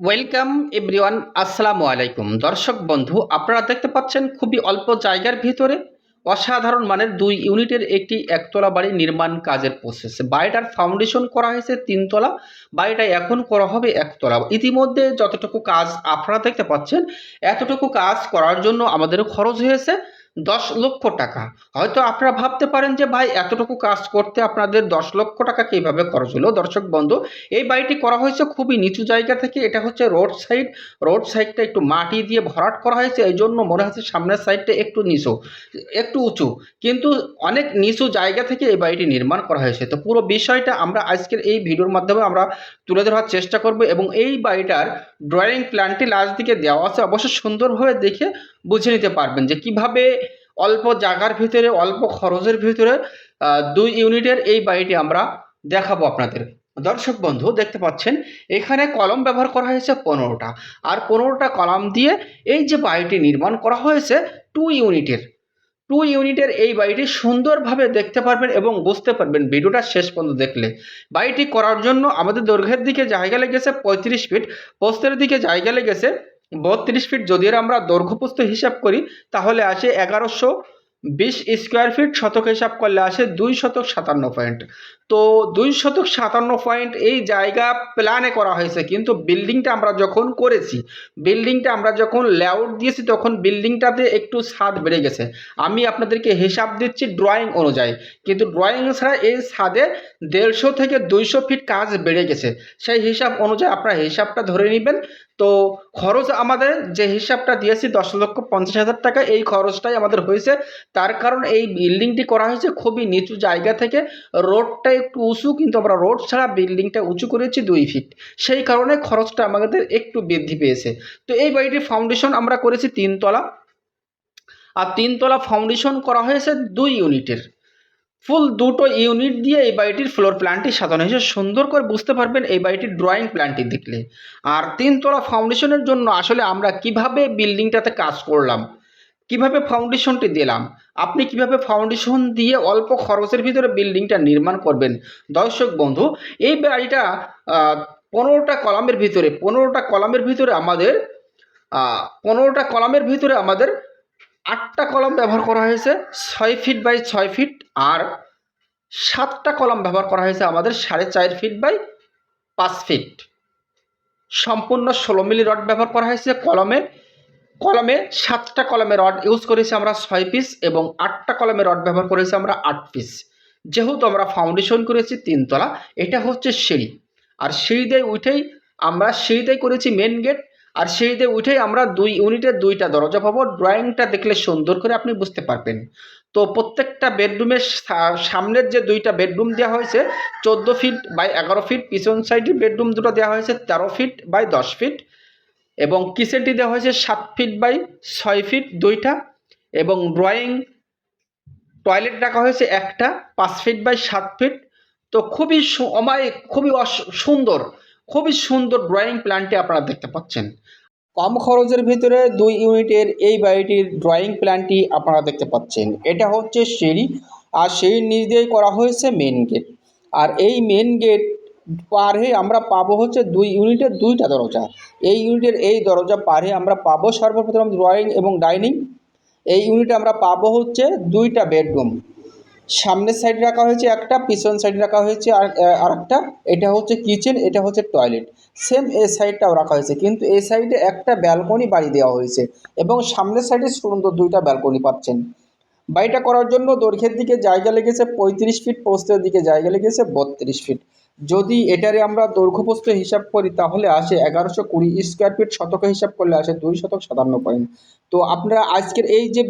Welcome everyone আসসালামু আলাইকুম দর্শক বন্ধু, আপনারা দেখতে পাচ্ছেন খুবই অল্প জায়গার ভিতরে অসাধারণ মানের দুই ইউনিটের একটি একতলা বাড়ি নির্মাণ কাজের প্রসেস বাড়িটার ফাউন্ডেশন করা হয়েছে তিনতলা, বাড়িটা এখন করা হবে একতলা। ইতিমধ্যে যতটুকু কাজ আপনারা দেখতে পাচ্ছেন, এতটুকু কাজ করার জন্য আমাদের খরচ হয়েছে দশ লক্ষ টাকা। হয়তো আপনারা ভাবতে পারেন যে, ভাই, এতটুকু কাজ করতে আপনাদের দশ লক্ষ টাকা কীভাবে খরচ হলো? দর্শক বন্ধু, এই বাড়িটি করা হয়েছে খুবই নিচু জায়গা থেকে। এটা হচ্ছে রোড সাইড। রোড সাইডটা একটু মাটি দিয়ে ভরাট করা হয়েছে। এই জন্য মনে হচ্ছে সামনের সাইডটা একটু নিচু, একটু উঁচু। কিন্তু অনেক নিচু জায়গা থেকে এই বাড়িটি নির্মাণ করা হয়েছে। তো পুরো বিষয়টা আমরা আজকের এই ভিডিওর মাধ্যমে আমরা তুলে ধরার চেষ্টা করব এবং এই বাড়িটার ড্রয়িং প্ল্যানটি লাস্ট দিকে দেওয়া আছে। অবশ্যই সুন্দরভাবে দেখে বুঝে নিতে পারবেন যে কীভাবে অল্প জায়গার ভিতরে, অল্প খরচের ভিতরে দুই ইউনিটের এই বাড়িটি আমরা দেখাবো আপনাদের। দর্শক বন্ধু, দেখতে পাচ্ছেন, এখানে কলম ব্যবহার করা হয়েছে পনেরোটা। আর পনেরোটা কলম দিয়ে এই যে বাড়িটি নির্মাণ করা হয়েছে টু ইউনিটের। টু ইউনিটের এই বাড়িটি সুন্দরভাবে দেখতে পারবেন এবং বুঝতে পারবেন ভিডিওটা শেষ পর্যন্ত দেখলে। বাড়িটি করার জন্য আমাদের দৈর্ঘ্যের দিকে জায়গা লেগেছে পঁয়ত্রিশ ফিট পোস্তের দিকে জায়গা লেগেছে বত্রিশ ফিট যদি আমরা দৈর্ঘ্যপ্রস্থ হিসাব করি, তাহলে আসে এগারোশো বিশ স্কোয়ার ফিট শতক হিসাব করলে আসে দুই শতক সাতান্ন পয়েন্ট তো দুই শতক সাতান্ন পয়েন্ট এই জায়গা প্ল্যানে করা হয়েছে। কিন্তু বিল্ডিংটা আমরা যখন করেছি বিল্ডিংটা আমরা যখন লেআউট দিয়েছি, তখন বিল্ডিংটাতে একটু ছাদ বেড়ে গেছে। আমি আপনাদেরকে হিসাব দিচ্ছি ড্রয়িং অনুযায়ী। কিন্তু ড্রয়িং ছাড়া এই ছাদে দেড়শো থেকে দুইশো ফিট কাজ বেড়ে গেছে। সেই হিসাব অনুযায়ী আপনারা হিসাবটা ধরে নেবেন। তো খরচ আমাদের যে হিসাবটা দিয়েছি দশ লক্ষ পঞ্চাশ হাজার টাকা, এই খরচটাই আমাদের হয়েছে। তার কারণ এই বিল্ডিংটি করা হয়েছে খুবই নিচু জায়গা থেকে। রোডটা একটু উঁচু, কিন্তু আমরা রোড ছাড়া বিল্ডিংটা উঁচু করেছি দুই ফিট সেই কারণে খরচটা আমাদের একটু বৃদ্ধি পেয়েছে। তো এই বাড়িটির ফাউন্ডেশন আমরা করেছি তিনতলা। আর তিনতলা ফাউন্ডেশন করা হয়েছে দুই ইউনিটের। ফুল দুটো ইউনিট দিয়ে এই বাড়িটির ফ্লোর প্ল্যানটি সাজানো হয়েছে। সুন্দর করে বুঝতে পারবেন এই বাড়িটির ড্রয়িং প্ল্যানটি দেখলে। আর তিনতলা ফাউন্ডেশনের জন্য আসলে আমরা কীভাবে বিল্ডিংটাতে কাজ করলাম? কীভাবে ফাউন্ডেশনটি দিলাম? আপনি কীভাবে ফাউন্ডেশন দিয়ে অল্প খরচের ভিতরে বিল্ডিংটা নির্মাণ করবেন? দর্শক বন্ধু, এই বাড়িটা পনেরোটা কলামের ভিতরে, পনেরোটা কলামের ভিতরে আমাদের পনেরোটা কলামের ভিতরে আমাদের আটটা কলম ব্যবহার করা হয়েছে, ছয় ফিট বাই ছয় ফিট আর সাতটা কলম ব্যবহার করা হয়েছে আমাদের সাড়ে চার ফিট বাই পাঁচ ফিট সম্পূর্ণ ষোলো মিলি রড ব্যবহার করা হয়েছে কলমে। কলমে, সাতটা কলমে রড ইউজ করেছি আমরা ছয় পিস এবং আটটা কলমে রড ব্যবহার করেছি আমরা আট পিস যেহেতু আমরা ফাউন্ডেশন করেছি তিনতলা, এটা হচ্ছে সিঁড়ি। আর সিঁড়ি দিয়ে উঠেই আমরা, সিঁড়িতেই করেছি মেন গেট আর সিঁড়িতে উঠেই আমরা দুই ইউনিটের দুইটা দরজা পাবো। ড্রয়িংটা দেখলে সুন্দর করে আপনি বুঝতে পারবেন। তো প্রত্যেকটা বেডরুমের সামনের যে দুইটা বেডরুম দেওয়া হয়েছে, চোদ্দ ফিট বাই এগারো ফিট পিছন সাইডের বেডরুম দুটো দেওয়া হয়েছে তেরো ফিট বাই দশ ফিট এবং কিচেনটি দেওয়া হয়েছে সাত ফিট বাই ছয় ফিট দুইটা এবং ড্রয়িং টয়লেট রাখা হয়েছে একটা, পাঁচ ফিট বাই সাত ফিট তো খুবই অমায়িক, খুবই সুন্দর খুবই সুন্দর ড্রয়িং প্ল্যানটি আপনারা দেখতে পাচ্ছেন। কম খরচের ভিতরে দুই ইউনিটের এই বাড়িটির ড্রয়িং প্ল্যানটি আপনারা দেখতে পাচ্ছেন। এটা হচ্ছে সিঁড়ি, আর সিঁড়ির নিচ দিয়েই করা হয়েছে মেন গেট আর এই মেন গেট পার হয়ে আমরা পাবো হচ্ছে দুই ইউনিটের দুইটা দরজা। এই ইউনিটের এই দরজা পার হয়ে আমরা পাবো সর্বপ্রথম ড্রয়িং এবং ডাইনিং এই ইউনিটে আমরা পাবো হচ্ছে দুইটা বেডরুম সামনের সাইড রাখা হয়েছে একটা, পিছন সাইড রাখা হয়েছে আর একটা এটা হচ্ছে কিচেন এটা হচ্ছে টয়লেট সেম এই সাইডটাও রাখা হয়েছে, কিন্তু এই সাইডে একটা ব্যালকনি বাড়ি দেওয়া হয়েছে এবং সামনের সাইডে সুন্দর দুইটা ব্যালকনি পাচ্ছেন। বাড়িটা করার জন্য দৈর্ঘ্যের দিকে জায়গা লেগেছে পঁয়ত্রিশ ফিট পোস্তের দিকে জায়গা লেগেছে বত্রিশ ফিট যদি এটারে আমরা দৈর্ঘ্যপ্রস্থ হিসাব করি, তাহলে আসে এগারোশো কুড়ি স্কোয়ার ফিট শতকে হিসাব করলে আসে দুই শতক সাতান্ন পয়েন্ট তো আপনারা আজকের এই যে